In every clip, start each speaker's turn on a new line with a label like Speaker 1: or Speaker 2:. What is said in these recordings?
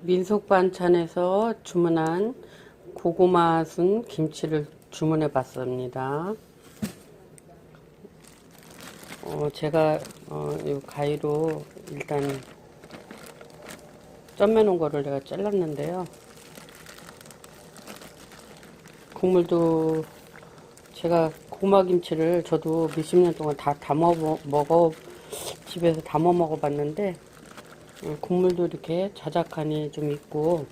Speaker 1: 민속 반찬에서 주문한 고구마 순 김치를 주문해 봤습니다. 어, 제가 어, 이 가위로 일단 쪄매 놓은 거를 내가 잘랐는데요. 국물도 제가 고구마 김치를 저도 몇십 년 동안 다 담아 먹- 먹어 집에서 담아 먹어 봤는데 어, 국물도 이렇게 자작하니 좀 있고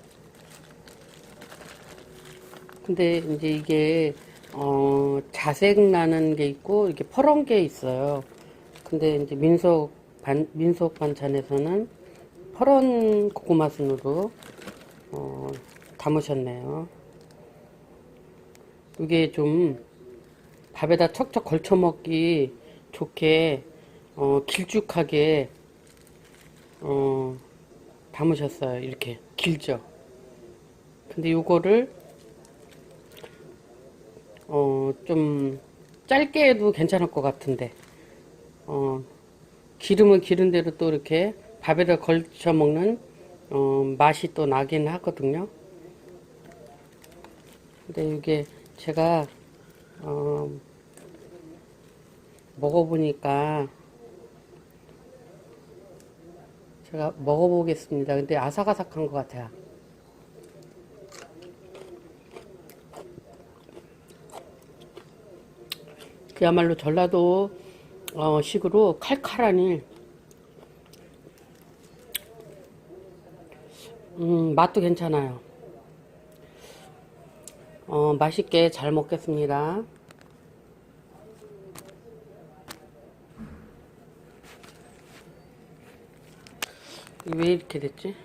Speaker 1: 근데 이제 이게 어 자색 나는 게 있고 이렇게 퍼런 게 있어요. 근데 이제 민속 반 민속 반찬에서는 퍼런 고구마 순으로 어 담으셨네요. 이게 좀 밥에다 척척 걸쳐 먹기 좋게 어 길쭉하게 어, 담으셨어요. 이렇게 길죠. 근데 요거를 어, 좀 짧게 해도 괜찮을 것 같은데 어, 기름은 기른 대로 또 이렇게 밥에다 걸쳐 먹는 어, 맛이 또 나긴 하거든요. 근데 이게 제가 어, 먹어보니까 제가 먹어보겠습니다. 근데 아삭아삭한 것 같아요. 그야말로 전라도 어, 식으로 칼칼하니 음, 맛도 괜찮아요. 어, 맛있게 잘 먹겠습니다. 왜 이렇게 됐지?